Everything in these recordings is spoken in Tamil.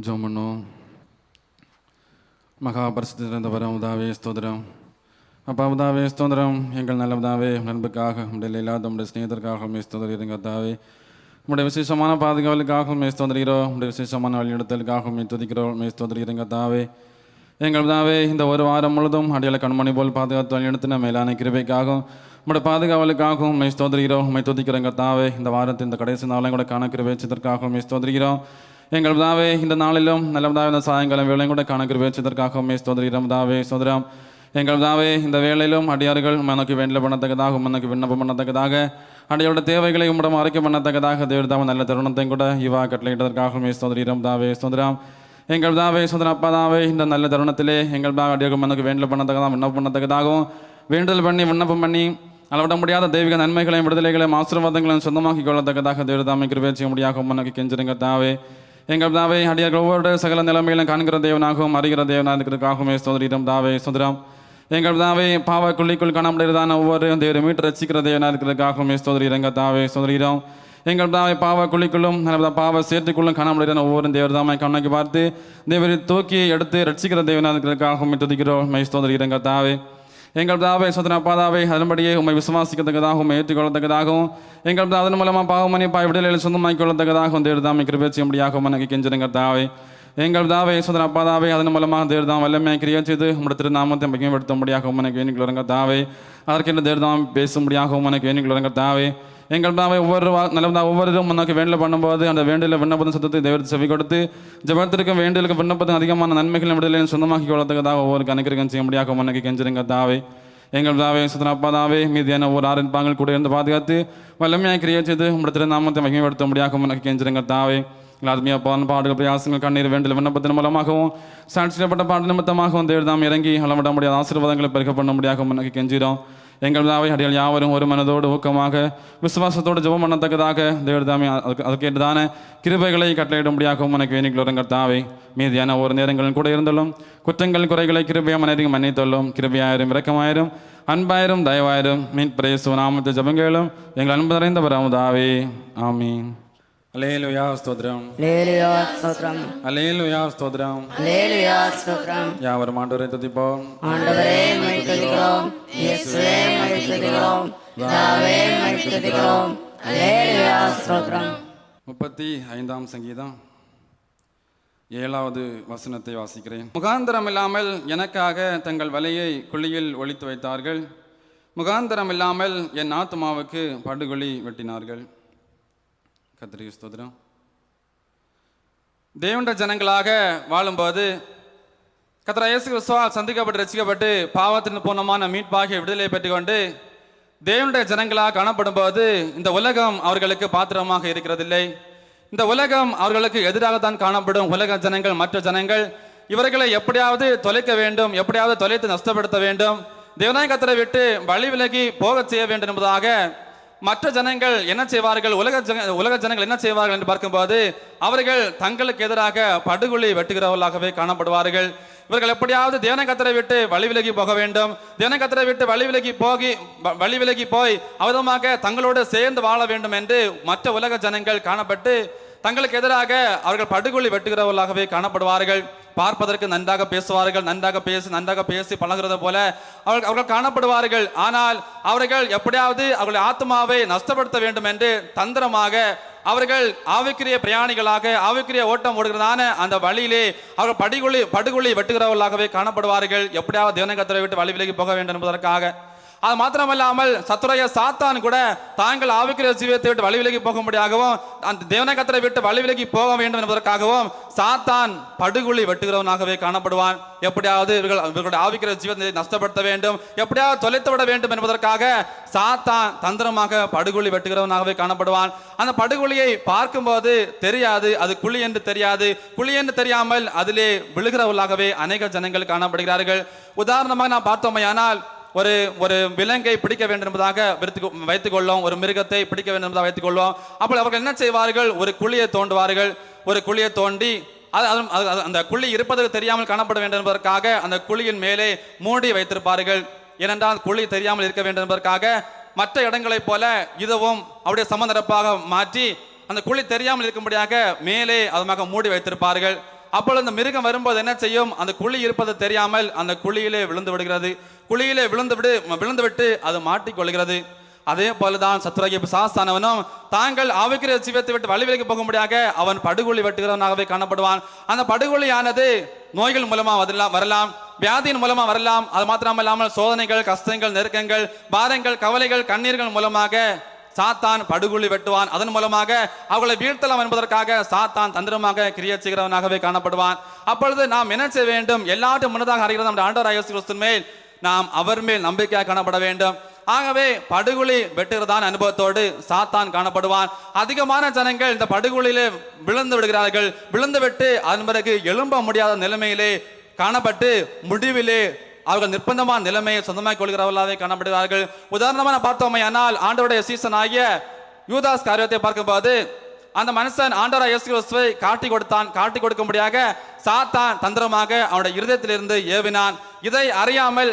ஜோம் பண்ணுவோம் மகா உதாவே ஸ்தோத்திரம் அப்பா உதாவே எங்கள் நல்லதாவே நண்புக்காக உடைய இல்லாத உடைய ஸ்நேகத்திற்காக உண்மை ஸ்தோதரிங்க தாவே உடைய விசேஷமான பாதுகாவலுக்காக உண்மை ஸ்தோதரிகிறோம் உடைய விசேஷமான வழிநடத்தலுக்காக உண்மை துதிக்கிறோம் உண்மை ஸ்தோதரிங்க தாவே எங்கள் தாவே இந்த ஒரு வாரம் முழுதும் அடியாள கண்மணி போல் பாதுகாத்து வழிநடத்தின மேலான கிருபைக்காகவும் உங்களுடைய பாதுகாவலுக்காகவும் உண்மை ஸ்தோதரிகிறோம் உண்மை துதிக்கிறோங்க தாவே இந்த வாரத்தின் இந்த கடைசி நாளையும் கூட காண கிருபைச்சதற்காக உண்மை ஸ்தோதரிகிறோம் எங்கள் தாவே இந்த நாளிலும் நல்ல தாவே இந்த சாயங்காலம் வேலையும் கூட காண கிருபைச்சதற்காக உண்மை ஸ்தோதரிகிறோம் தாவே சோதரம் எங்கள் தாவே இந்த வேலையிலும் அடியார்கள் மனக்கு வேண்டல பண்ணத்தக்கதாக உமனக்கு விண்ணப்பம் பண்ணத்தக்கதாக அடியோட தேவைகளை உம்மிடம் அரைக்க பண்ணத்தக்கதாக தேவதாம நல்ல தருணத்தையும் கூட இவா கட்டளையிட்டதற்காகவுமே உண்மை ஸ்தோதரிகிறோம் தாவே சோதரம் எங்கள் தாவே சுதர அப்பாதாவே இந்த நல்ல தருணத்திலே எங்கள் தான் அடியார்கள் மனக்கு வேண்டல் பண்ணத்தக்கதாக விண்ணப்பம் பண்ணத்தக்கதாகவும் வேண்டுதல் பண்ணி விண்ணப்பம் பண்ணி அளவிட முடியாத தெய்வீக நன்மைகளையும் விடுதலைகளையும் ஆசீர்வாதங்களையும் சொந்தமாக்கி கொள்ளத்தக்கதாக தேவதாமை கிருபை செய்ய முடியாக உமனக்கு கெஞ்சிருங்க தாவே எங்கள் தாவே அடியார்கள் ஒவ்வொரு சகல நிலைமையிலும் காண்கிற தேவனாகவும் அறிகிற தேவனாக இருக்கிறதுக்காகவும் சோதரிடம் தாவே சுதரம் எங்கள் தாவே பாவ குள்ளிக்குள் காண ஒவ்வொரு தேவரை மீட்டு ரசிக்கிற தேவனாக இருக்கிறதுக்காகவும் எங்கள் தாவே சோதரிடம் எங்கள் தாவை பாவ குழிக்குள்ளும் பாவ சேற்றுக்குள்ளும் காண முடியாத ஒவ்வொரு தேவர் தாமை கண்ணாக்கி பார்த்து தேவரை தூக்கி எடுத்து ரட்சிக்கிற தேவனாக இருக்கிறதுக்காகவும் துதிக்கிறோம். மை சோதரிரங்க தாவே எங்கள் தாவை சோதன அப்பாதாவை அதன்படியே உண்மை விசுவாசிக்கத்தக்கதாகவும் உண்மை ஏற்றுக்கொள்ளத்தக்கதாகவும் எங்கள் அதன் மூலமாக பாவமணிப்பாய் விடுதலையில் சொந்தமாக்கிக் கொள்ளத்தக்கதாகவும் தேர்தாமை தாமை முடியாகவும் எனக்கு கெஞ்சிருங்க தாவை எங்கள் தாவை சோதன அப்பாதாவை அதன் மூலமாக தேர் தாம் வல்லமை கிரியை செய்து உங்களுடைய திருநாமத்தை மகிமைப்படுத்த முடியாகவும் எனக்கு வேணிக்கிறங்க தாவை அதற்கென்று தேர் தாம் பேச முடியாகவும் எனக்கு வேணிக்கிறங்க தாவை எங்கள் தாவை ஒவ்வொரு நல்ல நல்லதா ஒவ்வொருவரும் உனக்கு பண்ணும்போது அந்த வேண்டில விண்ணப்பத்தின் சத்தத்தை தேவருக்கு செவி கொடுத்து ஜபத்திற்கும் வேண்டியலுக்கு விண்ணப்பத்தின் அதிகமான நன்மைகளும் விடுதலையும் சொந்தமாக்கி கொள்ளத்தக்கதாக ஒவ்வொரு கணக்கிற்கும் செய்ய முடியாத உனக்கு கெஞ்சிருங்க தாவை. எங்கள் தாவே சுதன அப்பா தாவே மீதியான ஒவ்வொரு ஆறின் பாங்கள் கூட இருந்து பாதுகாத்து வல்லமையாக கிரியை செய்து உங்களுடைய திருநாமத்தை மகிமைப்படுத்த முடியாத உனக்கு கெஞ்சிருங்க தாவே. ஆத்மியா பான் பாடுகள் பிரயாசங்கள் கண்ணீர் வேண்டிய விண்ணப்பத்தின் மூலமாகவும் சாட்சியப்பட்ட பாடு நிமித்தமாகவும் தேவதாம் இறங்கி அளவிட முடியாத ஆசீர்வாதங்களை பெருக்க பண்ண முடியாத உனக்கு கெஞ்சிடும் எங்கள் தாவை அடியால் யாவரும் ஒரு மனதோடு ஊக்கமாக விசுவாசத்தோடு ஜெபம் பண்ணத்தக்கதாக தேவதாமி அதுக்கு அதுக்கேற்றதான கிருபைகளை கட்டளையிட முடியாத உனக்கு வேணிக்கிறோங்க தாவை மீதியான ஒரு நேரங்களும் கூட இருந்தாலும் குற்றங்கள் குறைகளை கிருபையாக மனிதங்க மன்னித்தள்ளும் கிருபையாயிரும் இரக்கமாயிரும் அன்பாயிரும் தயவாயிரும் மீன் பிரேசு நாமத்தை ஜபங்களும் எங்கள் அன்பு நிறைந்த பரமுதாவே ஆமீன் அலேலுயா ஸ்தோத்ரம் லேலுயா ஸ்தோத்ரம் அலேலுயா ஸ்தோத்ரம் லேலுயா ஸ்தோத்ரம் யாவரும் முப்பத்தி ஐந்தாம் சங்கீதம். ஏழாவது வசனத்தை வாசிக்கிறேன். முகாந்திரம் இல்லாமல் எனக்காக தங்கள் வலையை குழியில் ஒழித்து வைத்தார்கள். முகாந்திரம் இல்லாமல் என் ஆத்மாவுக்கு படுகொலி வெட்டினார்கள். கத்திரிக்கு ஸ்தோத்திரம். தேவண்ட ஜனங்களாக வாழும்போது கத்திர இயேசு கிறிஸ்துவால் சந்திக்கப்பட்டு ரசிக்கப்பட்டு பாவத்தின் பூர்ணமான மீட்பாகிய விடுதலை பெற்றுக்கொண்டு தேவனுடைய ஜனங்களாக காணப்படும் போது இந்த உலகம் அவர்களுக்கு பாத்திரமாக இருக்கிறதில்லை. இந்த உலகம் அவர்களுக்கு எதிராகத்தான் காணப்படும். உலக ஜனங்கள் மற்ற ஜனங்கள் இவர்களை எப்படியாவது தொலைக்க வேண்டும் எப்படியாவது தொலைத்து நஷ்டப்படுத்த வேண்டும். தேவநாயகத்தை விட்டு வழி விலகி போகச் செய்ய வேண்டும் என்பதாக மற்ற ஜனங்கள் என்ன செய்வார்கள்? உலக ஜன உலக ஜனங்கள் என்ன செய்வார்கள் என்று பார்க்கும்போது அவர்கள் தங்களுக்கு எதிராக படுகொலி வெட்டுகிறவர்களாகவே காணப்படுவார்கள். இவர்கள் எப்படியாவது தேவனை கத்தரை விட்டு வழி விலகி போக வேண்டும். தேவனை கத்தரை விட்டு வழி விலகி போகி வ- வழி விலகி போய் அவதமாக தங்களோடு சேர்ந்து வாழ வேண்டும் என்று மற்ற உலக ஜனங்கள் காணப்பட்டு தங்களுக்கு எதிராக அவர்கள் படுகொலி வெட்டுகிறவர்களாகவே காணப்படுவார்கள். பார்ப்பதற்கு நன்றாக பேசுவார்கள் நன்றாக பேசி நன்றாக பேசி பழகிறது போல அவர்கள் அவர்கள் காணப்படுவார்கள். ஆனால் அவர்கள் எப்படியாவது அவர்களுடைய ஆத்மாவை நஷ்டப்படுத்த வேண்டும் என்று தந்திரமாக அவர்கள் ஆவிக்குரிய பிரயாணிகளாக ஆவிக்குரிய ஓட்டம் ஓடுகிறதான அந்த வழியிலே அவர்கள் படுகொலி படுகொலி வெட்டுகிறவர்களாகவே காணப்படுவார்கள். எப்படியாவது தினங்கத்திரை விட்டு வழி விலகி போக வேண்டும் என்பதற்காக. அது மாத்திரமல்லாமல் சத்துரைய சாத்தான் கூட தாங்கள் ஆவிக்கிற ஜீவியத்தை விட்டு வழி விலகி போகும்படியாகவும் அந்த தேவனகத்தரை விட்டு வழி விலகி போக வேண்டும் என்பதற்காகவும் சாத்தான் படுகொலி வெட்டுகிறவனாகவே காணப்படுவான். எப்படியாவது இவர்கள் இவர்களுடைய ஆவிக்கிற ஜீவத்தை நஷ்டப்படுத்த வேண்டும். எப்படியாவது தொலைத்து விட வேண்டும் என்பதற்காக சாத்தான் தந்திரமாக படுகொலி வெட்டுகிறவனாகவே காணப்படுவான். அந்த படுகொலியை பார்க்கும்போது தெரியாது அது குழி என்று தெரியாது. குழி என்று தெரியாமல் அதிலே விழுகிறவர்களாகவே அநேக ஜனங்கள் காணப்படுகிறார்கள். உதாரணமாக நான் பார்த்தோமையானால் ஒரு ஒரு விலங்கை பிடிக்க வேண்டும் என்பதாக வைத்துக் வைத்துக் கொள்ளும் ஒரு மிருகத்தை பிடிக்க வேண்டும் என்பதாக வைத்துக் கொள்வோம் அப்போ அவர்கள் என்ன செய்வார்கள்? ஒரு குழியை தோண்டுவார்கள். ஒரு குழியை தோண்டி அது அது- அந்த குழி இருப்பதற்கு தெரியாமல் காணப்பட வேண்டும் என்பதற்காக அந்த குழியின் மேலே மூடி வைத்திருப்பார்கள். ஏனென்றால் குழி தெரியாமல் இருக்க வேண்டும் என்பதற்காக மற்ற இடங்களைப் போல இதுவும் அப்படியே சமந்தரப்பாக மாற்றி அந்த குழி தெரியாமல் இருக்கும்படியாக மேலே அதுமாக மூடி வைத்திருப்பார்கள். அப்பொழுது அந்த மிருகம் வரும்போது என்ன செய்யும்? அந்த குழி இருப்பது தெரியாமல் அந்த குழியிலே விழுந்து விடுகிறது. குழியிலே விழுந்து விடு விழுந்து விட்டு அது மாட்டிக்கொள்கிறது அதே போலதான் சத்துராகிய சாஸ்தானவனும் தாங்கள் ஆவிக்கிற ஜீவத்தை விட்டு வழிவிலைக்கு போகும்படியாக அவன் படுகொலி வெட்டுகிறவனாகவே காணப்படுவான். அந்த படுகொலியானது நோய்கள் மூலமா வரலாம் வரலாம் வியாதியின் மூலமா வரலாம். அது மாத்திரம் இல்லாமல் சோதனைகள் கஷ்டங்கள் நெருக்கங்கள் பாரங்கள் கவலைகள் கண்ணீர்கள் மூலமாக சாத்தான் படுகொலி வெட்டுவான். அதன் மூலமாக அவர்களை வீழ்த்தலாம் என்பதற்காக சாத்தான் தந்திரமாக கிரியை செய்கிறவனாகவே காணப்படுவான். அப்பொழுது நாம் என்ன செய்ய வேண்டும்? எல்லாற்றும் முன்னதாக அறிகிறது நம்முடைய ஆண்டவர் ஐயசு கிறிஸ்துவின் மேல் நாம் அவர் மேல் நம்பிக்கையாக காணப்பட வேண்டும். ஆகவே படுகொலி வெட்டுகிறதான அனுபவத்தோடு சாத்தான் காணப்படுவான். அதிகமான ஜனங்கள் இந்த படுகொலியிலே விழுந்து விடுகிறார்கள். விழுந்து விட்டு அதன் பிறகு எழும்ப முடியாத நிலைமையிலே காணப்பட்டு முடிவிலே அவர்கள் நிர்பந்தமான நிலைமையை சொந்தமாக கொள்கிறவர்களாகவே காணப்படுகிறார்கள். உதாரணமாக பார்த்தோமே ஆனால் ஆண்டவுடைய சீசன் ஆகிய யூதாஸ் காரியத்தை பார்க்கும்போது அந்த மனுஷன் ஆண்டரா இயேசு கிறிஸ்துவை காட்டி கொடுத்தான் காட்டி கொடுக்கும்படியாக சாத்தான் தந்திரமாக அவனுடைய இருதயத்திலிருந்து ஏவினான். இதை அறியாமல்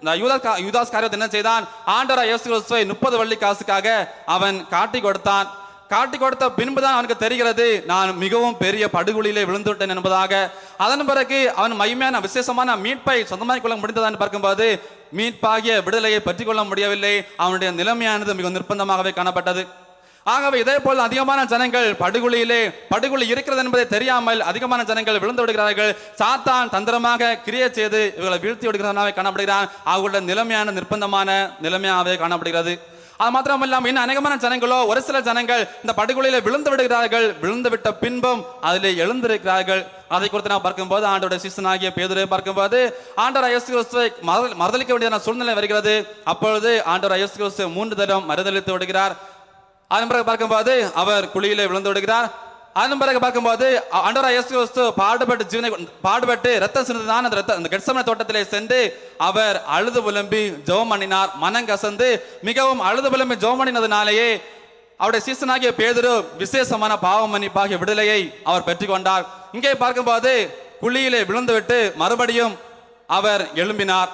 இந்த யூதாஸ் யூதாஸ் காரியத்தை என்ன செய்தான்? ஆண்டரா இயேசு கிறிஸ்துவை முப்பது வள்ளி காசுக்காக அவன் காட்டி கொடுத்தான். காட்டி கொடுத்த பின்புதான் அவனுக்கு தெரிகிறது நான் மிகவும் பெரிய படுகொலியிலே விழுந்துவிட்டேன் என்பதாக. அதன் பிறகு அவன் மகிமையான விசேஷமான மீட்பை சொந்தமாக கொள்ள முடிந்ததான் பார்க்கும்போது மீட்பாகிய விடுதலையை பற்றிக் கொள்ள முடியவில்லை. அவனுடைய நிலைமையானது மிக நிர்பந்தமாகவே காணப்பட்டது. ஆகவே இதே போல் அதிகமான ஜனங்கள் படுகொலியிலே படுகொலி இருக்கிறது என்பதை தெரியாமல் அதிகமான ஜனங்கள் விழுந்து விடுகிறார்கள். சாத்தான் தந்திரமாக கிரியை செய்து இவர்களை வீழ்த்தி விடுகிறதனாவே காணப்படுகிறான். அவர்களுடைய நிலைமையான நிர்பந்தமான நிலைமையாகவே காணப்படுகிறது. அது மாத்திரம் இல்லாமல் இன்னும் அநேகமான ஜனங்களோ ஒரு சில ஜனங்கள் இந்த படுகொலையில விழுந்து விடுகிறார்கள். விழுந்து விட்ட பின்பும் அதில் எழுந்திருக்கிறார்கள். அதை குறித்து நான் பார்க்கும்போது ஆண்டோட சீசன் ஆகிய பேதுரை பார்க்கும்போது ஆண்டவர் ஐயசு கிறிஸ்துவை மறதளிக்க வேண்டியதான வேண்டிய சூழ்நிலை வருகிறது. அப்பொழுது ஆண்டவர் ஐயசு கிறிஸ்து மூன்று தரம் மறுதளித்து விடுகிறார். அதன் பிறகு பார்க்கும்போது அவர் குழியிலே விழுந்து விடுகிறார். அதன் பிறகு பார்க்கும்போது அண்டரா இயேசு கிறிஸ்து பாடுபட்டு ஜீவனை பாடுபட்டு ரத்தம் சிந்துதான். அந்த ரத்த அந்த கெட்சமன தோட்டத்திலே சென்று அவர் அழுது புலம்பி ஜெபம் பண்ணினார். மனம் கசந்து மிகவும் அழுது புலம்பி ஜெபம் பண்ணினதுனாலேயே அவருடைய சீசனாகிய பேதொரு விசேஷமான பாவம் மன்னிப்பாகிய விடுதலையை அவர் பெற்றுக்கொண்டார். இங்கே பார்க்கும்போது குழியிலே விழுந்துவிட்டு மறுபடியும் அவர் எழும்பினார்.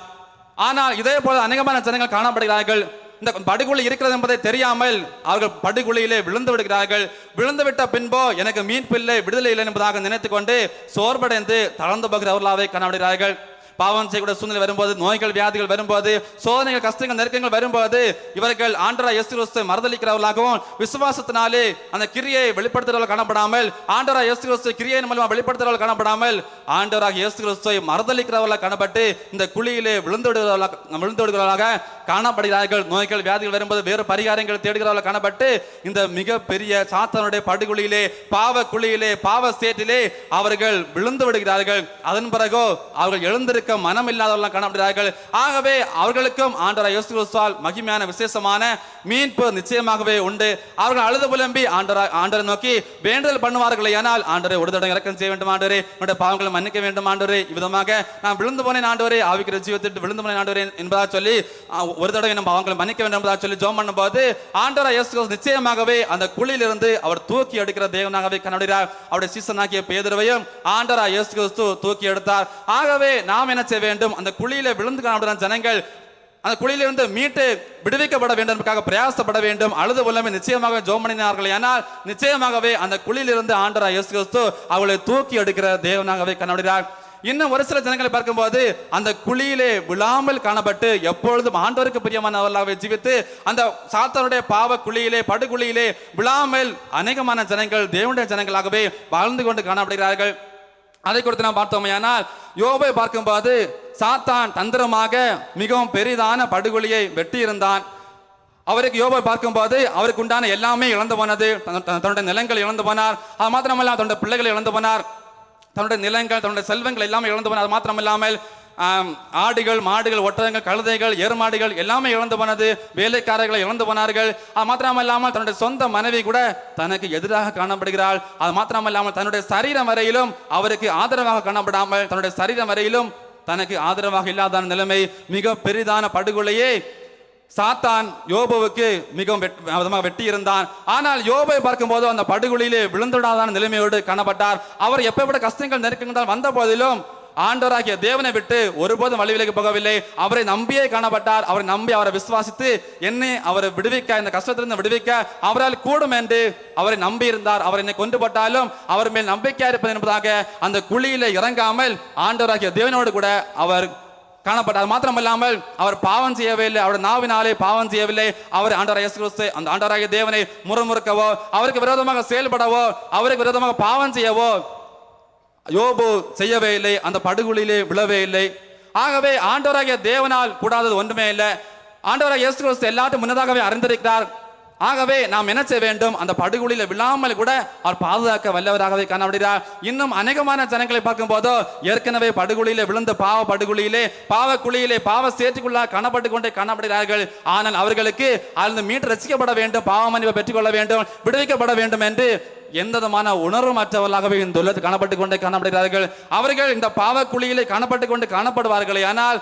ஆனால் இதே போல அநேகமான ஜனங்கள் காணப்படுகிறார்கள். இந்த படுகொலை இருக்கிறது என்பதை தெரியாமல் அவர்கள் படுகொலையிலே விழுந்து விடுகிறார்கள். விழுந்து விட்ட பின்போ எனக்கு மீட்பில்லை விடுதலை இல்லை என்பதாக நினைத்துக் கொண்டு சோர்வடைந்து தளர்ந்து போகிறவர்களாகவே காணப்படுகிறார்கள். பாவம் செய்யக்கூடிய சூழ்நிலை வரும்போது நோய்கள் வியாதிகள் வரும்போது சோதனைகள் கஷ்டங்கள் நெருக்கங்கள் வரும்போது இவர்கள் ஆண்டரா இயேசு கிறிஸ்து மறுதளிக்கிறவர்களாகவும் விசுவாசத்தினாலே அந்த கிரியை வெளிப்படுத்துறவர்கள் காணப்படாமல் ஆண்டரா இயேசு கிறிஸ்து கிரியை மூலமாக வெளிப்படுத்துறவர்கள் காணப்படாமல் ஆண்டவராக இயேசு கிறிஸ்துவை மறுதளிக்கிறவர்களாக காணப்பட்டு இந்த குழியிலே விழுந்து விடுகிறவர்களாக விழுந்து விடுகிறவர்களாக காணப்படுகிறார்கள். நோய்கள் வியாதிகள் வரும்போது வேறு பரிகாரங்கள் தேடுகிறவர்கள் காணப்பட்டு இந்த மிகப்பெரிய பெரிய சாத்தானுடைய படுகுழியிலே பாவ குழியிலே பாவ சேற்றிலே அவர்கள் விழுந்து விடுகிறார்கள் அதன் பிறகோ அவர்கள் எழுந்திருக்க மனம் இல்லாதவர்கள் காணப்படுகிறார்கள். ஆகவே அவர்களுக்கும் ஆண்டவர் இயேசு கிறிஸ்துவால் மகிமையான விசேஷமான மீட்பு நிச்சயமாகவே உண்டு. அவர்கள் அழுது புலம்பி ஆண்டவரை ஆண்டரை நோக்கி வேண்டுதல் பண்ணுவார்கள் ஆனால் ஆண்டரை ஒரு தடவை இறக்கம் செய்ய வேண்டும் ஆண்டவரே. என்னுடைய பாவங்களை மன்னிக்க வேண்டும் ஆண்டவரே. இவ்விதமாக நான் விழுந்து போனேன் ஆண்டவரே. ஆவிக்கிற ஜீவத்திட்டு விழுந்து போனேன் ஆண்டவரே என்பதாக சொல்லி ஒரு தடவை நம்ம அவங்களை மன்னிக்க வேண்டும் என்பதாக சொல்லி ஜோம் பண்ணும்போது ஆண்டவரை இயேசு நிச்சயமாகவே அந்த குழியிலிருந்து அவர் தூக்கி எடுக்கிற தேவனாகவே கண்டுகிறார் அவருடைய சீசனாகிய பேதுருவையும் ஆண்டவரா இயேசு கிறிஸ்து தூக்கி எடுத்தார். ஆகவே நாம் என்ன செய்ய வேண்டும்? அந்த குழியில விழுந்து காணப்படுற ஜனங்கள் அந்த குழியிலிருந்து மீட்டு விடுவிக்கப்பட வேண்டும் என்பதற்காக பிரயாசப்பட வேண்டும். அழுது உள்ளமே நிச்சயமாக ஜோமணினார்கள் ஆனால் நிச்சயமாகவே அந்த குழியிலிருந்து ஆண்டரா இயேசு கிறிஸ்து அவளை தூக்கி எடுக்கிற தேவனாகவே கண்டுகிறார் இன்னும் ஒரு சில ஜனங்களை பார்க்கும்போது அந்த குழியிலே விழாமல் காணப்பட்டு எப்பொழுதும் ஆண்டவருக்கு பிரியமானவர்களாகவே ஜீவித்து அந்த சாத்தனுடைய பாவ குழியிலே படுகுழியிலே விழாமல் அநேகமான ஜனங்கள் தேவனுடைய ஜனங்களாகவே வாழ்ந்து கொண்டு காணப்படுகிறார்கள். அதை குறித்து நாம் பார்த்தோமையானால் யோபை பார்க்கும்போது சாத்தான் தந்திரமாக மிகவும் பெரிதான படுகொலியை வெட்டியிருந்தான். அவருக்கு யோபை பார்க்கும்போது அவருக்கு உண்டான எல்லாமே இழந்து போனது. தன்னுடைய நிலங்கள் இழந்து போனார். அது மாத்திரமல்ல தன்னுடைய பிள்ளைகளை இழந்து போனார். தன்னுடைய நிலங்கள் தன்னுடைய செல்வங்கள் எல்லாமே இழந்து போனார். அது மாத்திரமில்லாமல் ஆடுகள் மாடுகள் ஒட்டகங்கள் கழுதைகள் எருமாடுகள் எல்லாமே இழந்து போனது. வேலைக்காரர்களை இழந்து போனார்கள். அது மாத்திரமல்லாமல் தன்னுடைய சொந்த மனைவி கூட தனக்கு எதிராக காணப்படுகிறாள். அது மாத்திரமல்லாமல் தன்னுடைய சரீரம் வரையிலும் அவருக்கு ஆதரவாக காணப்படாமல் தன்னுடைய சரீரம் வரையிலும் தனக்கு ஆதரவாக இல்லாத நிலைமை மிக பெரிதான படுகொலையே சாத்தான் யோபுவுக்கு மிகவும் வெட்- விதமாக வெட்டி இருந்தான் ஆனால் யோபை பார்க்கும்போது அந்த படுகொலியிலே விழுந்துடாதான நிலைமையோடு காணப்பட்டார். அவர் எப்பேற்பட்ட கஷ்டங்கள் நெருக்கங்கள் வந்த போதிலும் ஆண்டவராகிய தேவனை விட்டு ஒருபோதும் வழி போகவில்லை. அவரை நம்பியே காணப்பட்டார். அவரை நம்பி அவரை விசுவாசித்து என்னை அவரை விடுவிக்க இந்த கஷ்டத்திலிருந்து விடுவிக்க அவரால் கூடும் என்று அவரை நம்பி இருந்தார் அவர் என்னை கொண்டு போட்டாலும் அவர் மேல் நம்பிக்கையா இருப்பது என்பதாக அந்த குழியில இறங்காமல் ஆண்டவராகிய தேவனோடு கூட அவர் காணப்பட்டார். மாத்திரமல்லாமல் அவர் பாவம் செய்யவே இல்லை அவருடைய நாவினாலே பாவம் செய்யவில்லை. அவர் ஆண்டவராக இயேசு கிறிஸ்து அந்த ஆண்டவராகிய தேவனை முறுமுறுக்கவோ அவருக்கு விரோதமாக செயல்படவோ அவருக்கு விரோதமாக பாவம் செய்யவோ யோபு செய்யவே இல்லை அந்த படுகொலியிலே விழவே இல்லை. ஆகவே ஆண்டவராகிய தேவனால் கூடாதது ஒன்றுமே இல்லை. ஆண்டவராக இயேசு கிறிஸ்து எல்லாத்தையும் முன்னதாகவே அறிந்திருக்கிறார். ஆகவே நாம் என்ன செய்ய வேண்டும்? அந்த படுகொலியில விழாமல் கூட அவர் பாதுகாக்க வல்லவராகவே காணப்படுகிறார். இன்னும் அநேகமான ஜனங்களை பார்க்கும்போதோ ஏற்கனவே படுகொலியிலே விழுந்த பாவ படுகொலியிலே பாவ குழியிலே பாவ சேற்றுக்குள்ளாக காணப்பட்டு கொண்டே காணப்படுகிறார்கள். ஆனால் அவர்களுக்கு அந்த மீட்டு ரசிக்கப்பட வேண்டும் பாவ மன்னிப்பை பெற்றுக்கொள்ள வேண்டும் விடுவிக்கப்பட வேண்டும் என்று எந்த விதமான உணர்வுமற்றவர்களாகவே இந்த உலகத்தில் காணப்பட்டு கொண்டே காணப்படுகிறார்கள். அவர்கள் இந்த பாவக்குழியிலே காணப்பட்டு கொண்டு காணப்படுவார்களே. ஆனால்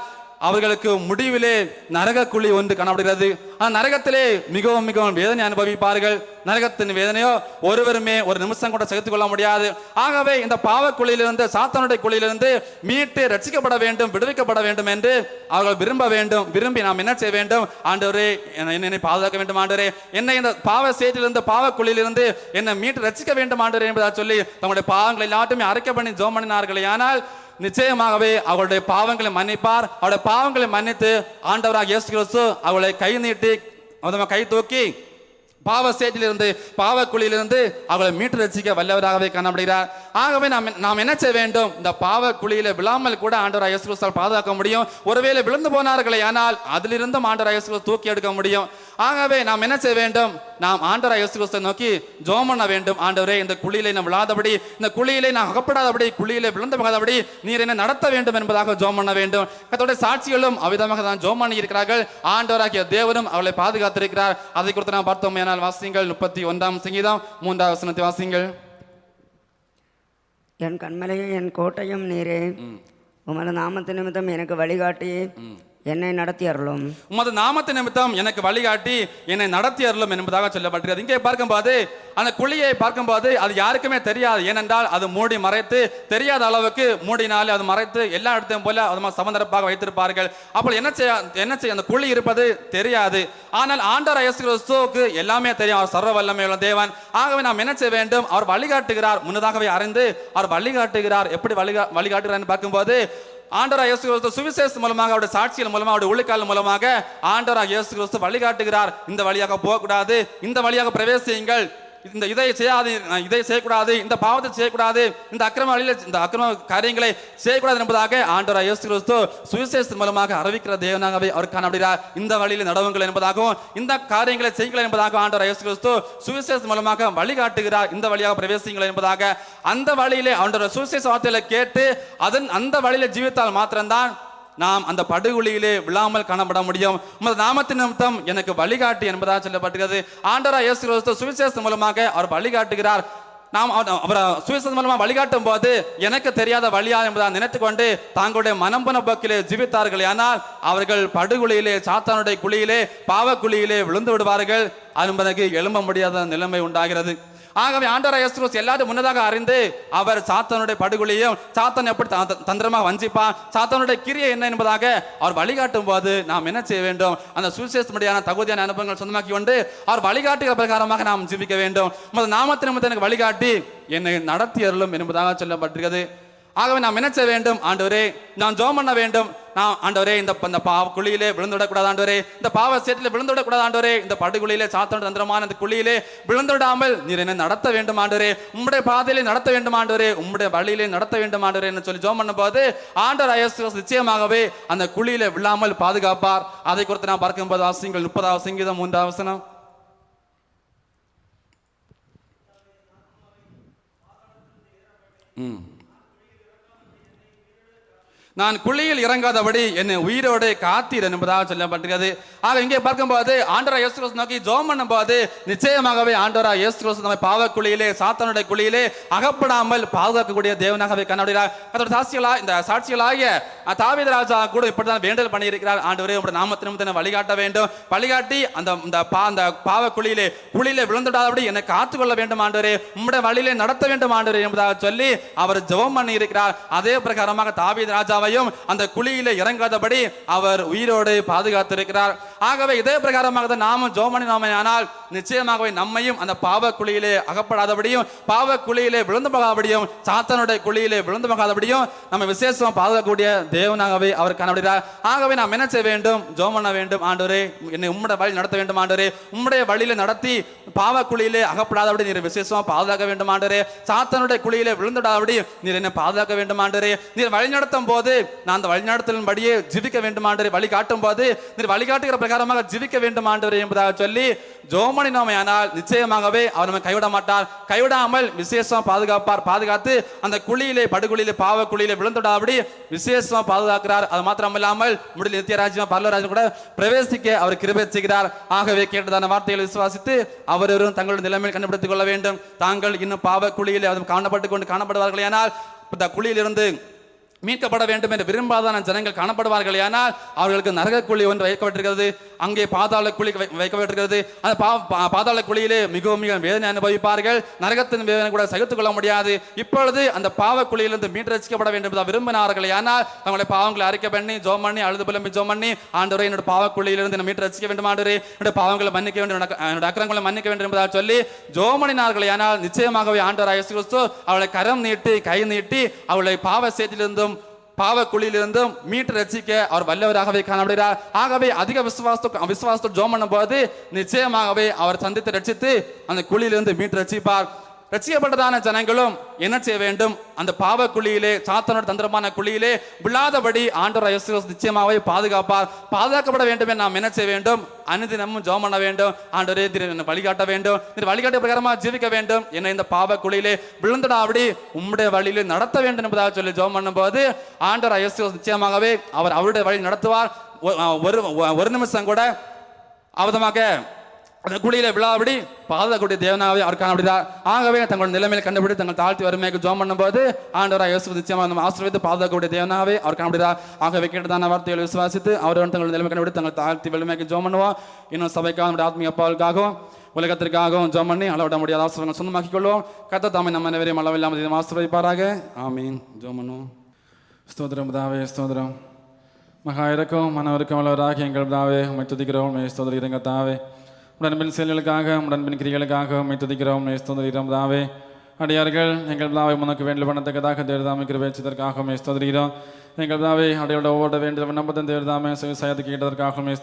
அவர்களுக்கு முடிவிலே நரக குழி ஒன்று காணப்படுகிறது. அந்த நரகத்திலே மிகவும் மிகவும் வேதனை அனுபவிப்பார்கள். நரகத்தின் வேதனையோ ஒருவருமே ஒரு நிமிஷம் கூட சகித்துக் கொள்ள முடியாது. ஆகவே இந்த பாவக்குழியிலிருந்து சாத்தானுடைய குழியிலிருந்து மீட்டு ரட்சிக்கப்பட வேண்டும் விடுவிக்கப்பட வேண்டும் என்று அவர்கள் விரும்ப வேண்டும். விரும்பி நாம் என்ன செய்ய வேண்டும்? ஆண்டவரே என்னை பாதுகாக்க வேண்டும் ஆண்டவரே. என்னை இந்த பாவ சேற்றிலிருந்து பாவக்குழியிலிருந்து என்னை மீட்டு ரட்சிக்க வேண்டும் ஆண்டவரே என்பதாக சொல்லி தங்களுடைய பாவங்களை எல்லாட்டுமே அரைக்க பண்ணி ஜோம் பண்ணினார்களே. ஆனால் நிச்சயமாகவே அவளுடைய பாவங்களை மன்னிப்பார். அவருடைய பாவங்களை மன்னித்து ஆண்டவராக இயேசு கிறிஸ்து அவளை கை நீட்டி அவரை கை தூக்கி பாவ சேற்றிலிருந்து பாவக்குழியிலிருந்து அவளை மீட்டு ரசிக்க வல்லவராகவே காணப்படுகிறார். ஆகவே நாம் நாம் என்ன செய்ய வேண்டும்? இந்த பாவ குழியில விழாமல் கூட ஆண்டவர் இயேசு பாதுகாக்க முடியும். ஒருவேளை விழுந்து போனார்களே ஆனால் அதிலிருந்தும் ஆண்டவர் இயேசு தூக்கி எடுக்க முடியும். ஆகவே நாம் என்ன செய்ய வேண்டும்? நாம் ஆண்டவராக இயேசு கிறிஸ்துவை நோக்கி ஜெபம் பண்ண வேண்டும். ஆண்டவரே இந்த குழியிலே நாம் விழாதபடி இந்த குழியிலே நான் அகப்படாதபடி குழியிலே விழுந்து போகாதபடி நீர் என்னை நடத்த வேண்டும் என்பதாக ஜெபம் பண்ண வேண்டும். கத்தோடைய சாட்சிகளும் அவ்விதமாக தான் ஜெபம் பண்ணி இருக்கிறார்கள். ஆண்டவராகிய தேவனும் அவளை பாதுகாத்திருக்கிறார். அதை குறித்து நாம் பார்த்தோம். ஏனால் வாசிங்கள் முப்பத்தி ஒன்றாம் சங்கீதம் மூன்றாம் வசனத்தை வாசிங்கள். என் கண்மலையும் என் கோட்டையும் நீரே. உமது நாமத்து நிமித்தம் எனக்கு வழிகாட்டி. என்னை நடத்தி அருளும். உமது நாமத்து நிமித்தம் எனக்கு வழிகாட்டி என்னை நடத்தி அருளும் என்பதாக சொல்லப்பட்டிருக்கிறது. இங்கே பார்க்கும்போது அந்த குழியை பார்க்கும்போது அது யாருக்குமே தெரியாது. ஏனென்றால் அது மூடி மறைத்து தெரியாத அளவுக்கு மூடினாலே அது மறைத்து எல்லா இடத்தையும் போல அது சமந்தரப்பாக வைத்திருப்பார்கள். அப்போ என்ன செய்ய என்ன செய்ய அந்த குழி இருப்பது தெரியாது. ஆனால் ஆண்டார் இயேசு கிறிஸ்துவுக்கு எல்லாமே தெரியும். அவர் சர்வ வல்லமை உள்ள தேவன். ஆகவே நாம் என்ன செய்ய வேண்டும்? அவர் வழிகாட்டுகிறார். முன்னதாகவே அறிந்து அவர் வழிகாட்டுகிறார். எப்படி வழிகா வழிகாட்டுகிறார் பார்க்கும்போது ஆண்டரா இயேசு கிறிஸ்து சுவிசேஷ மூலமாக அவருடைய சாட்சிகள் மூலமாக அவருடைய ஊழிக்கால் மூலமாக ஆண்டரா இயேசு கிறிஸ்து வழிகாட்டுகிறார். இந்த வழியாக போகக்கூடாது. இந்த வழியாக பிரவேசியுங்கள். இந்த இதை செய்யாது இதை செய்யக்கூடாது இந்த பாவத்தை செய்யக்கூடாது இந்த அக்கிரம வழியில் இந்த அக்கிரம காரியங்களை செய்யக்கூடாது என்பதாக ஆண்டவராக இயேசு கிறிஸ்து சுவிசேஷத்தின் மூலமாக அறிவிக்கிற தேவனாகவே அவர் காணப்படுகிறார். இந்த வழியில் நடவுங்கள் என்பதாகவும் இந்த காரியங்களை செய்யுங்கள் என்பதாக ஆண்டவர் இயேசு கிறிஸ்து சுவிசேஷம் மூலமாக வழிகாட்டுகிறார். இந்த வழியாக பிரவேசிங்கள் என்பதாக அந்த வழியிலே ஆண்டவர் சுவிசேஷ வார்த்தையில கேட்டு அதன் அந்த வழியில ஜீவித்தால் மாத்திரம்தான் நாம் அந்த படுகொலியிலே விழாமல் காணப்பட முடியும். உமது நாமத்தின் நிமித்தம் எனக்கு வழிகாட்டு என்பதாக சொல்லப்பட்டிருக்கிறது. ஆண்டரா இயேசு கிறிஸ்து சுவிசேஷம் மூலமாக அவர் வழிகாட்டுகிறார். நாம் அவரை சுவிசேஷம் மூலமாக வழிகாட்டும் போது எனக்கு தெரியாத வழியா என்பதாக நினைத்து கொண்டு தங்களுடைய மனம்பன போக்கிலே ஜீவித்தார்கள். ஆனால் அவர்கள் படுகுழியிலே சாத்தானுடைய குழியிலே பாவக்குழியிலே விழுந்து விடுவார்கள். என்பதற்கு எழும்ப முடியாத நிலைமை உண்டாகிறது. ஆகவே ஆண்டவராக இயேசு எல்லாத்தையும் எல்லாரும் முன்னதாக அறிந்து அவர் சாத்தானுடைய படுகொலையும் சாத்தன் எப்படி தந்திரமாக வஞ்சிப்பான் சாத்தனுடைய கிரியை என்ன என்பதாக அவர் வழிகாட்டும் போது நாம் என்ன செய்ய வேண்டும்? அந்த சுவிசேஷமுடியான தகுதியான அனுபவங்கள் சொந்தமாக்கி கொண்டு அவர் வழிகாட்டுகிற பிரகாரமாக நாம் ஜீவிக்க வேண்டும். நாமத்தின் எனக்கு வழிகாட்டி என்னை நடத்தி அருளும் என்பதாக சொல்லப்பட்டிருக்கிறது. ஆகவே நாம் என்ன செய்ய வேண்டும்? ஆண்டவரே நான் ஜோம் பண்ண வேண்டும். நான் ஆண்டவரே இந்த இந்த பாவ குழியிலே விழுந்துவிடக்கூடாது ஆண்டவரே. இந்த பாவ சேட்டில் விழுந்துவிடக்கூடாது ஆண்டவரே. இந்த படுகுழியிலே சாத்தன தந்திரமான இந்த குழியிலே விழுந்து விடாமல் நீர் என்னை நடத்த வேண்டும் ஆண்டவரே. உம்முடைய பாதையிலே நடத்த வேண்டும் ஆண்டவரே. உம்முடைய வழியிலே நடத்த வேண்டும் ஆண்டவரே என்று சொல்லி ஜோம் பண்ணும்போது ஆண்டவர் இயேசு நிச்சயமாகவே அந்த குழியிலே விழாமல் பாதுகாப்பார். அதை குறித்து நான் பார்க்கும்போது அவசியங்கள் முப்பதாவது சங்கீதம் மூன்றாவது ம். நான் குழியில் இறங்காதபடி என்னை உயிரோடு காத்தீர் என்பதாக சொல்லப்பட்டிருக்கிறது. ஆக இங்கே பார்க்கும்போது ஆண்டரா இயேசு கிறிஸ்து நோக்கி ஜோம் பண்ணும்போது நிச்சயமாகவே ஆண்டரா இயேசு கிறிஸ்து நம்மை பாவ குழியிலே சாத்தானுடைய குழியிலே அகப்படாமல் பாதுகாக்கக்கூடிய தேவனாகவே கண்ணாடுகிறார் அதோட சாட்சிகளா இந்த சாட்சிகளாகிய தாவித ராஜா கூட இப்படிதான் வேண்டல் பண்ணியிருக்கிறார். ஆண்டவரே உங்களுடைய நாமத்தின் நிமித்தம் வழிகாட்ட வேண்டும். வழிகாட்டி அந்த இந்த பா அந்த பாவ குழியிலே குழியிலே விழுந்துடாதபடி என்னை காத்துக்கொள்ள வேண்டும் ஆண்டவரே. உம்முடைய வழியிலே நடத்த வேண்டும் ஆண்டவரே என்பதாக சொல்லி அவர் ஜெபம் பண்ணி இருக்கிறார் அதே பிரகாரமாக தாவித ராஜா ராஜாவையும் அந்த குழியில இறங்காதபடி அவர் உயிரோடு பாதுகாத்திருக்கிறார். ஆகவே இதே பிரகாரமாக தான் நாமும் ஜோமணி நாம ஆனால் நிச்சயமாகவே நம்மையும் அந்த பாவ குழியிலே அகப்படாதபடியும் பாவ குழியிலே விழுந்து போகாதபடியும் சாத்தனுடைய குழியிலே விழுந்து போகாதபடியும் நம்ம விசேஷமாக பாதுகாக்கக்கூடிய தேவனாகவே அவர் காணப்படுகிறார் ஆகவே நாம் என்ன செய்ய வேண்டும்? ஜெபம் பண்ண வேண்டும். ஆண்டவரே என்னை உம்முடைய வழி நடத்த வேண்டும். ஆண்டவரே உம்முடைய வழியில நடத்தி பாவ குழியிலே அகப்படாதபடி நீர் விசேஷமாக பாதுகாக்க வேண்டும். ஆண்டவரே சாத்தனுடைய குழியிலே விழுந்துடாதபடி நீர் என்னை பாதுகாக்க வேண்டும். ஆண்டவரே நீர் வழி நடத்தும் போது நான் அந்த வழி நடத்தலின் படியே ஜீவிக்க வேண்டும். ஆண்டவரே வழி காட்டும் போது நீர் வழிகாட்டுகிற பிரகாரமாக ஜீவிக்க வேண்டும் ஆண்டவரே என்பதாக சொல்லி ஜோமணி நாம ஆனால் நிச்சயமாகவே அவர் நம்மை கைவிட மாட்டார். கைவிடாமல் விசேஷமா பாதுகாப்பார். பாதுகாத்து அந்த குழியிலே படுகுழியிலே பாவ குழியிலே விழுந்துடாபடி விசேஷமாக பாதுகாக்கிறார். அது மாத்திரம் இல்லாமல் முடிவில் நித்திய ராஜ்யம் பரலராஜ்யம் கூட பிரவேசிக்க அவர் கிருபை செய்கிறார். ஆகவே கேட்டதான வார்த்தைகளை விசுவாசித்து அவரவரும் தங்களுடைய நிலைமையில் கண்டுபிடித்துக் கொள்ள வேண்டும். தாங்கள் இன்னும் பாவ குழியிலே அவர் காணப்பட்டு கொண்டு காணப்படுவார்கள் ஆனால் இந்த குழியிலிருந்து மீட்கப்பட வேண்டும் என்று விரும்பாதான ஜனங்கள் காணப்படுவார்கள் ஆனால் அவர்களுக்கு நரக குழி ஒன்று வைக்கப்பட்டிருக்கிறது. அங்கே பாதாள குழி வை- வைக்கப்பட்டிருக்கிறது. அந்த பா- பா- பாதாள குழியிலே மிகவும் மிக வேதனை அனுபவிப்பார்கள். நரகத்தின் வேதனை கூட சகித்துக் கொள்ள முடியாது. இப்பொழுது அந்த பாவ குழியிலிருந்து மீட்டு ரசிக்கப்பட வேண்டும் என்று விரும்பினார்கள் ஆனால் தங்களுடைய பாவங்களை அறிக்கை பண்ணி ஜோம் பண்ணி அழுது புலம்பி ஜோம் பண்ணி ஆண்டவரை என்னோட பாவ குழியிலிருந்து என்னை மீட்டு ரசிக்க வேண்டும் ஆண்டவரே என்னுடைய பாவங்களை மன்னிக்க வேண்டும் என்னோட அக்கிரங்களை மன்னிக்க வேண்டும் என்பதாக சொல்லி ஜோமணினார்கள் ஆனால் நிச்சயமாகவே ஆண்டவர் கிறிஸ்து அவளை கரம் நீட்டி கை நீட்டி அவளை பாவ சேற்றிலிருந்தும் பாவ குழியிலிருந்தும் மீட்டு ரசிக்க அவர் வல்லவராகவே காணப்படுகிறார். ஆகவே அதிக விசுவாசத்து விசுவாசத்தோடு ஜோம் பண்ணும்போது நிச்சயமாகவே அவர் சந்தித்து ரட்சித்து அந்த குழியிலிருந்து மீட்டு ரசிப்பார் ரட்சிக்கப்பட்டதான ஜனங்களும் என்ன செய்ய வேண்டும்? அந்த பாவ குழியிலே சாத்தனோட தந்திரமான குழியிலே விழாதபடி ஆண்டவர் இயேசு நிச்சயமாகவே பாதுகாப்பார். பாதுகாக்கப்பட வேண்டும் நாம் என்ன செய்ய வேண்டும்? அனுதினமும் ஜோம் பண்ண வேண்டும். ஆண்டவரே திரு என்னை வழிகாட்ட வேண்டும். திரு வழிகாட்ட பிரகாரமாக ஜீவிக்க வேண்டும். என்னை இந்த பாவ குழியிலே விழுந்துடாபடி உம்முடைய வழியிலே நடத்த வேண்டும் என்பதாக சொல்லி ஜோம் பண்ணும்போது ஆண்டவர் இயேசு நிச்சயமாகவே அவர் அவருடைய வழி நடத்துவார். ஒரு ஒரு நிமிஷம் கூட அவதமாக அந்த குழியில விழாபடி பாதக்கூடிய தேவனாவே அவர் காணப்படுகிறார் ஆகவே தங்கள் நிலைமையில கண்டுபிடி தங்கள் தாழ்த்தி வறுமைக்கு ஜோம் பண்ணும்போது ஆண்டவராக இயேசு நிச்சயமாக நம்ம ஆசிரியத்து பாதக்கூடிய தேவனாவே அவர் காணப்படுகிறார் ஆகவே கேட்டதான வார்த்தைகளை விசுவாசித்து அவர் தங்கள் நிலைமை கண்டுபிடி தங்கள் தாழ்த்தி வலிமைக்கு ஜோம் பண்ணுவோம். இன்னும் சபைக்காக நம்முடைய ஆத்மீக அப்பாவுக்காகவும் உலகத்திற்காகவும் ஜோம் பண்ணி அளவிட முடியாத ஆசிரியர்கள் சொந்தமாக்கிக் கொள்வோம் கத்த தாமே நம்ம அனைவரையும் அளவில்லாமல் இதை ஆசிர்வதிப்பாராக. ஆமீன். ஜோம் பண்ணுவோம். ஸ்தோத்திரம் தாவே ஸ்தோத்திரம். மகா இறக்கம் மனவருக்கம் உள்ளவராக எங்கள் தாவே உம்மை துதிக்கிறோம் உம்மை ஸ்தோத்திரிக்கிறோம் தாவே. உடன்பின் செயல்களுக்காக உடன்பின் கிரிகளுக்காக உண்மை துதிக்கிறோம் உம்மை தாவே அடியார்கள் எங்கள் பிதாவை உனக்கு வேண்டு பண்ணத்தக்கதாக தேர்தாமை கிருபேச்சதற்காக உம்மை எங்கள் பிதாவே அடையோட ஒவ்வொரு வேண்டிய விண்ணப்பத்தின் தேர்தாமே விவசாயத்தை கேட்டதற்காக உம்மை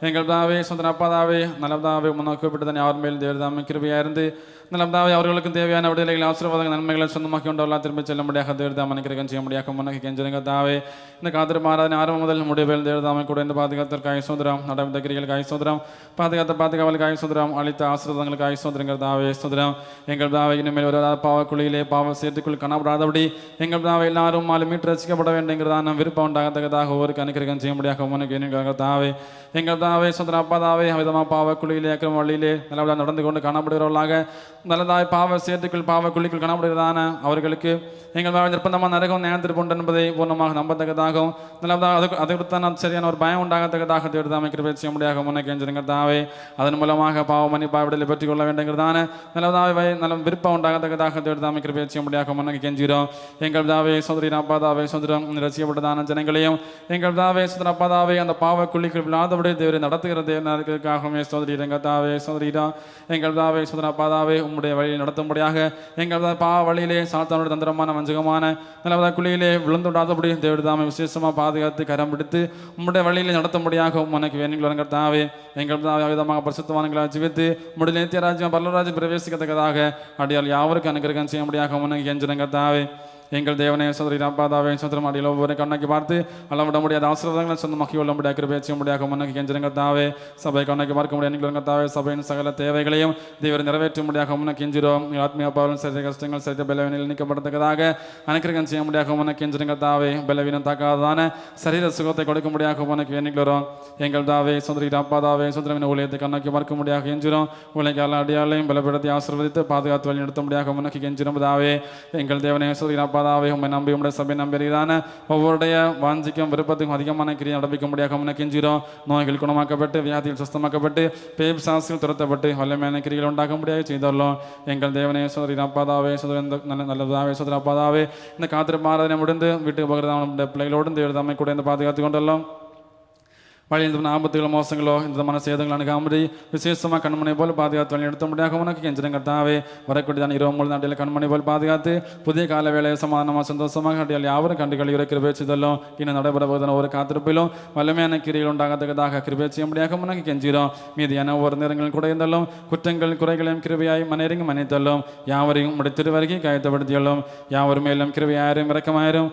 எங்கள் பிதாவே சொந்த அப்பாதாவே நலப்தாவே உனக்கு கூப்பிட்டு யார் மேல் தேர்தாமை கிருபையாக இருந்து நல்லதாவே அவர்களுக்கும் தேவையான விடுதலைகளை ஆசீர்வாதங்கள் நன்மைகளை சொந்தமாக்கி கொண்டவர்களாக திரும்ப செல்ல முடியாக தேர்தாம நிற்கிறேன் செய்ய முடியாக முன்னக்கு கெஞ்சனுங்க இந்த காத்திருப்பு ஆராதனை ஆரம்பம் முதல் முடிவில் தேர்தாமை கூட இந்த பாதுகாத்திற்காக சுதந்திரம் நடவடிக்கை கிரிகளுக்காக சுதந்திரம் பாதுகாத்த பாதுகாவலுக்காக சுதந்திரம் அளித்த ஆசீர்வாதங்களுக்காக சுதந்திரங்கள் தாவே எங்கள் தாவை இனிமேல் ஒரு பாவ குழியிலே பாவ சேர்த்துக்குள் காணப்படாதபடி எங்கள் தாவை எல்லாரும் மாலை மீட்டு ரசிக்கப்பட வேண்டுங்கிறதான விருப்பம் உண்டாகத்தக்கதாக ஒவ்வொரு அனுக்கிரகம் செய்ய முடியாக உனக்கு தாவே எங்கள் தாவே சுதந்திர அப்பா தாவே விதமாக பாவ குழியிலே அக்கிரம வழியிலே நல்லபடியாக நடந்து கொண்டு காணப்படுகிறவர்களாக நல்லதாய் பாவ சேர்த்துக்குள் பாவ குழிக்குள் காணப்படுகிறதான அவர்களுக்கு எங்கள் மேலே நிர்பந்தமாக நரகம் நேர்ந்திருப்போம் என்பதை பூர்ணமாக நம்பத்தக்கதாகவும் நல்லதாக அது அதை சரியான ஒரு பயம் உண்டாகத்தக்கதாக தேடுதாமை கிருபை செய்ய முடியாக முன்னே எஞ்சிருங்க தாவே அதன் மூலமாக பாவ மணி பாவிடலை பெற்றுக் கொள்ள வேண்டுங்கிறதான நல்லதாவை நல்ல விருப்பம் உண்டாகத்தக்கதாக தேடுதாமை கிருபை செய்ய முடியாக முன்னே கெஞ்சிரும் எங்கள் தாவே சோதரி அப்பா தாவே சுதந்திரம் ரசிக்கப்பட்டதான ஜனங்களையும் எங்கள் தாவே சுதந்திர அப்பா தாவே அந்த பாவ குழிக்குள் விழாதபடி தேவரை நடத்துகிற தேவனாக சோதரி ரங்கத்தாவே சோதரிடா. எங்கள் தாவே சுதந்திர அப்பா தாவே உம்முடைய வழியில் நடத்தும்படியாக எங்கள் பா பாவ வழியிலே சாத்தானோட தந்திரமான வஞ்சகமான நல்லதா குழியிலே விழுந்துடாதபடி தேவடி விசேஷமாக பாதுகாத்து கரம் பிடித்து உம்முடைய வழியிலே நடத்தும்படியாக உனக்கு வேணுங்கள் தாவே. எங்கள் தாவே விதமாக பரிசுத்தவான்களை ஜீவித்து உம்முடைய நித்திய ராஜ்யம் பரலராஜ்யம் பிரவேசிக்கத்தக்கதாக. அடியால் யாவருக்கும் அனுகிரகம் செய்ய முடியாக உனக்கு எஞ்சிருங்க எங்கள் தேவனே சோதரி அப்பாதாவே சோதரம் அடியில் ஒவ்வொரு கண்ணக்கி பார்த்து அளவிட முடியாத ஆசீர்வாதங்களை சொந்தமாக்கி கொள்ள முடியாத கிருபேச்சு முடியாத முன்னக்கு கெஞ்சிருங்க தாவே சபை கண்ணக்கி பார்க்க முடியாது நீங்கள் தாவே சபையின் சகல தேவைகளையும் தேவர் நிறைவேற்ற முடியாத முன்னக்கு கெஞ்சிரோம் ஆத்மீய பாவலும் சரி கஷ்டங்கள் சரி பலவீனில் நீக்கப்படத்தக்கதாக அனுக்கிரகம் செய்ய முடியாத முன்னக்கு கெஞ்சிருங்க தாவே பலவீனம் தாக்காததான சரீர சுகத்தை கொடுக்க முடியாத உனக்கு வேண்டிக்கிறோம் எங்கள் தாவே சுந்தரி அப்பாதாவே சுந்தரவின் ஊழியத்தை கண்ணக்கி பார்க்க முடியாத கெஞ்சிரோம் உலகால அடியாலையும் பலப்படுத்தி ஆசீர்வதித்து பாதுகாத்து வழி நடத்த முடியாத முன்னக்கு கெஞ்சிரும் தாவே எங்கள் தேவனே சுந்தரி அப்பாதாவே உண்மை நம்பி உடைய சபை நம்புகிறதான ஒவ்வொருடைய வாஞ்சிக்கும் விருப்பத்துக்கும் அதிகமான கிரியை நடப்பிக்க முடியாத முன்னக்கு நோய்கள் குணமாக்கப்பட்டு வியாதிகள் சுஸ்தமாக்கப்பட்டு பேப் சாசிகள் துரத்தப்பட்டு வல்லமையான கிரிகள் உண்டாக்க முடியாது செய்துள்ளோம். எங்கள் தேவனே சோதரி அப்பாதாவே சுதர நல்ல நல்லதாவே சுதர அப்பாதாவே இந்த காத்திருப்பாரதனை முடிந்து வீட்டுக்கு போகிறது நம்முடைய பிள்ளைகளோடு தேவ கூட இந்த பாதுகாத்து கொண்டுள்ளோம். வழியில் இந்த ஆபத்துகளோ மோசங்களோ இந்த விதமான சேதங்கள் அணுகாமடி விசேஷமாக கண்மணி போல் பாதுகாத்து வழி எடுத்த முடியாத உனக்கு கெஞ்சிடம் கர்த்தாவே. வரக்கூடியதான் இருபது மூணு நாட்டில் கண்மணி போல் பாதுகாத்து புதிய கால வேலையை சமாதானமாக சந்தோஷமாக அடியால் யாவரும் கண்டு கழிவுற கிருபேச்சுதலும் இன்னும் நடைபெற போதுன ஒரு காத்திருப்பிலும் வலிமையான கிரிகள் உண்டாகத்தக்கதாக கிருபேச்சு செய்ய முடியாத உனக்கு கெஞ்சிடும் மீதியான ஒவ்வொரு நேரங்கள் கூட இருந்தாலும் குற்றங்கள் குறைகளையும் கிருபையாய் மனையரிங்கும் மன்னித்தள்ளும் யாவரையும் முடித்திரு வருகை காயத்தப்படுத்தியுள்ளும் யாவர் மேலும் கிருபையாயிரும் இறக்கமாயிரும்